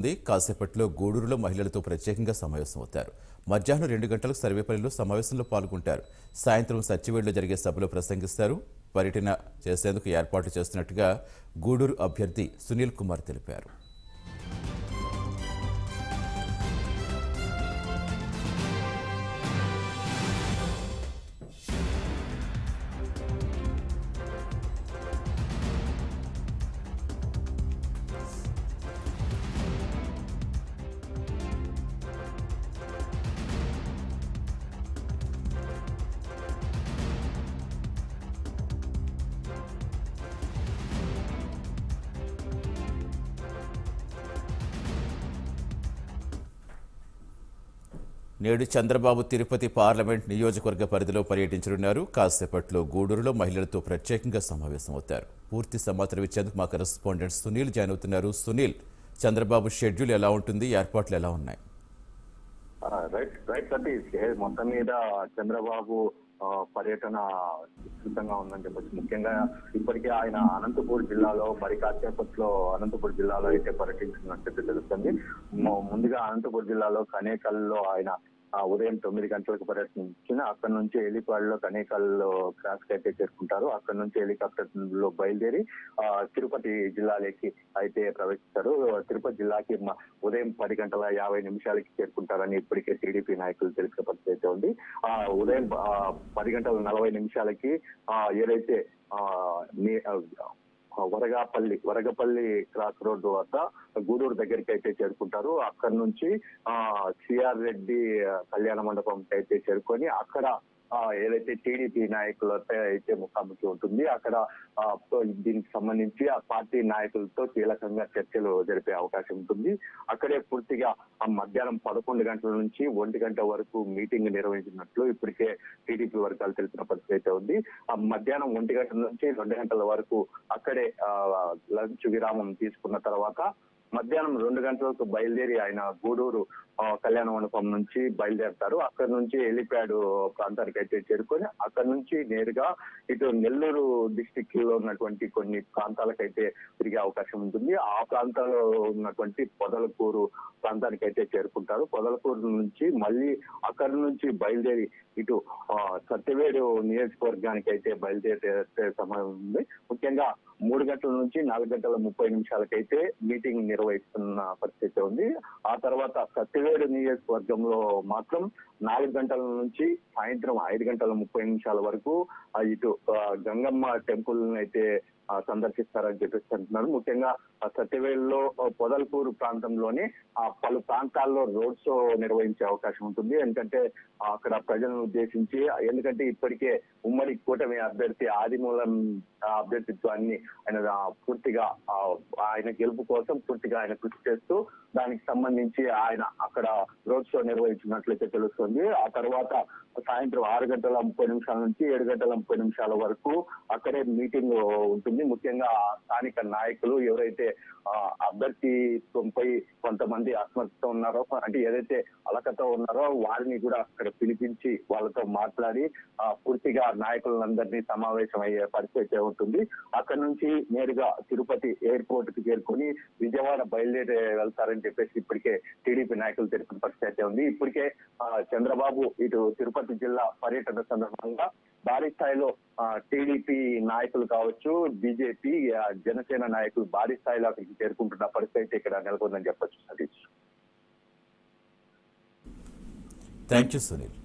ఉంది కాసేపట్లో గూడూరులో మహిళలతో ప్రత్యేకంగా సమావేశం అవుతారు. మధ్యాహ్నం రెండు గంటలకు సర్వేపల్లిలో సమావేశంలో పాల్గొంటారు. సాయంత్రం సచివేడులో జరిగే సభలో ప్రసంగిస్తారు. పర్యటన చేసేందుకు ఏర్పాట్లు చేస్తున్నట్టుగా గూడూరు అభ్యర్థి సునీల్ కుమార్ తెలిపారు. నేడు చంద్రబాబు తిరుపతి పార్లమెంట్ నియోజకవర్గ పరిధిలో పర్యటించనున్నారు. కాసేపట్లో గూడూరులో మహిళలతో ప్రత్యేకంగా సమావేశం అవుతారు. పూర్తి సమాచారం ఇచ్చేందుకు మా కరెస్పాండెంట్ సునీల్ జాయిన్ అవుతున్నారు. సునీల్ చంద్రబాబు షెడ్యూల్ ఎలా ఉంటుంది? ఏర్పాట్లు ఎలా ఉన్నాయి? రైట్ రైట్ సతీష్ మొత్తం మీద చంద్రబాబు పర్యటన విస్తృతంగా ఉందని చెప్పొచ్చు. ముఖ్యంగా ఇప్పటికే ఆయన అనంతపూర్ జిల్లాలో మరి కాసేపట్లో అనంతపూర్ జిల్లాలో అయితే పర్యటించినట్టు తెలుస్తుంది. ముందుగా అనంతపూర్ జిల్లాలో కనేకల్లో ఆయన ఆ, ఉదయం తొమ్మిది గంటలకు పర్యటించిన అక్కడ నుంచి హెలిపాడ్లో కనేకల్లో క్రాస్ అయితే చేరుకుంటారు. అక్కడ నుంచి హెలికాప్టర్లో బయలుదేరి ఆ, తిరుపతి జిల్లాలోకి అయితే ప్రవేశిస్తారు. తిరుపతి జిల్లాకి ఉదయం పది గంటల యాభై నిమిషాలకి చేరుకుంటారని ఇప్పటికే టీడీపీ నాయకులు తెలిసిన పరిస్థితి అయితే ఉంది. ఆ ఉదయం పది గంటల నలభై నిమిషాలకి ఆ, ఏదైతే ఆ, వరగాపల్లి వరగపల్లి క్రాస్ రోడ్డు వద్ద గూడూరు దగ్గరికి అయితే చేరుకుంటారు. అక్కడ నుంచి ఆ సిఆర్ రెడ్డి కళ్యాణ మండపంకి అయితే చేరుకొని అక్కడ ఏదైతే టీడీపీ నాయకులపై అయితే ముఖాముఖి ఉంటుంది అక్కడ దీనికి సంబంధించి ఆ పార్టీ నాయకులతో కీలకంగా చర్చలు జరిపే అవకాశం ఉంటుంది. అక్కడే పూర్తిగా ఆ మధ్యాహ్నం పదకొండు గంటల నుంచి ఒంటి గంట వరకు మీటింగ్ నిర్వహించినట్లు ఇప్పటికే టీడీపీ వర్గాలు తెలిసిన పరిస్థితి అయితే ఉంది. ఆ మధ్యాహ్నం ఒంటి గంటల నుంచి రెండు గంటల వరకు అక్కడే లంచ్ విరామం తీసుకున్న తర్వాత మధ్యాహ్నం రెండు గంటలకు బయలుదేరి ఆయన గూడూరు కళ్యాణ మండపం నుంచి బయలుదేరతారు. అక్కడ నుంచి హెలిప్యాడ్ ప్రాంతానికి అయితే చేరుకొని అక్కడ నుంచి నేరుగా ఇటు నెల్లూరు డిస్టిక్లో ఉన్నటువంటి కొన్ని ప్రాంతాలకైతే తిరిగే అవకాశం ఉంటుంది. ఆ ప్రాంతాల్లో ఉన్నటువంటి పొదలకూరు ప్రాంతానికి అయితే చేరుకుంటారు. పొదలకూరు నుంచి మళ్ళీ అక్కడ నుంచి బయలుదేరి ఇటు సత్యవేడు నియోజకవర్గానికి అయితే బయలుదేరే సమయం ఉంది. ముఖ్యంగా మూడు గంటల నుంచి నాలుగు గంటల ముప్పై నిమిషాలకైతే మీటింగ్ నిర్వహిస్తున్న పరిస్థితి ఉంది. ఆ తర్వాత సత్యవేడు నియోజకవర్గంలో మాత్రం నాలుగు గంటల నుంచి సాయంత్రం ఐదు గంటల ముప్పై నిమిషాల వరకు ఇటు ఆ, గంగమ్మ టెంపుల్ అయితే సందర్శిస్తారని చెప్పేసి అంటున్నారు. ముఖ్యంగా సత్యవేల్లో పొదల్పూర్ ప్రాంతంలోనే ఆ పలు ప్రాంతాల్లో రోడ్ షో నిర్వహించే అవకాశం ఉంటుంది. ఎందుకంటే అక్కడ ప్రజలను ఉద్దేశించి ఎందుకంటే ఇప్పటికే ఉమ్మడి కూటమి అభ్యర్థి ఆదిమూలం అభ్యర్థిత్వాన్ని ఆయన పూర్తిగా ఆయన గెలుపు కోసం పూర్తిగా ఆయన కృషి చేస్తూ దానికి సంబంధించి ఆయన అక్కడ రోడ్ షో నిర్వహించినట్లయితే తెలుస్తుంది. ఆ తర్వాత సాయంత్రం ఆరు గంటల ముప్పై నిమిషాల నుంచి ఏడు గంటల ముప్పై నిమిషాల వరకు అక్కడే మీటింగ్ ఉంటుంది. ముఖ్యంగా స్థానిక నాయకులు ఎవరైతే అభ్యర్థిత్వంపై కొంతమంది అసమర్థత ఉన్నారో అంటే ఏదైతే అలకతో ఉన్నారో వారిని కూడా అక్కడ పిలిపించి వాళ్ళతో మాట్లాడి పూర్తిగా నాయకులందరినీ సమావేశం అయ్యే పరిస్థితి ఉంటుంది. అక్కడ నుంచి నేరుగా తిరుపతి ఎయిర్పోర్ట్కి చేరుకొని విజయవాడ బయలుదేరి వెళ్తారని చెప్పేసి ఇప్పటికే టీడీపీ నాయకులు తెలిపిన పరిస్థితి అయితే ఉంది. ఇప్పటికే చంద్రబాబు ఇటు తిరుపతి జిల్లా పర్యటన సందర్భంగా భారీ స్థాయిలో టీడీపీ నాయకులు కావచ్చు బీజేపీ జనసేన నాయకులు భారీ స్థాయిలో అక్కడికి చేరుకుంటున్న పరిస్థితి అయితే ఇక్కడ నెలకొందని చెప్పొచ్చు సతీష్. Thank you Sunil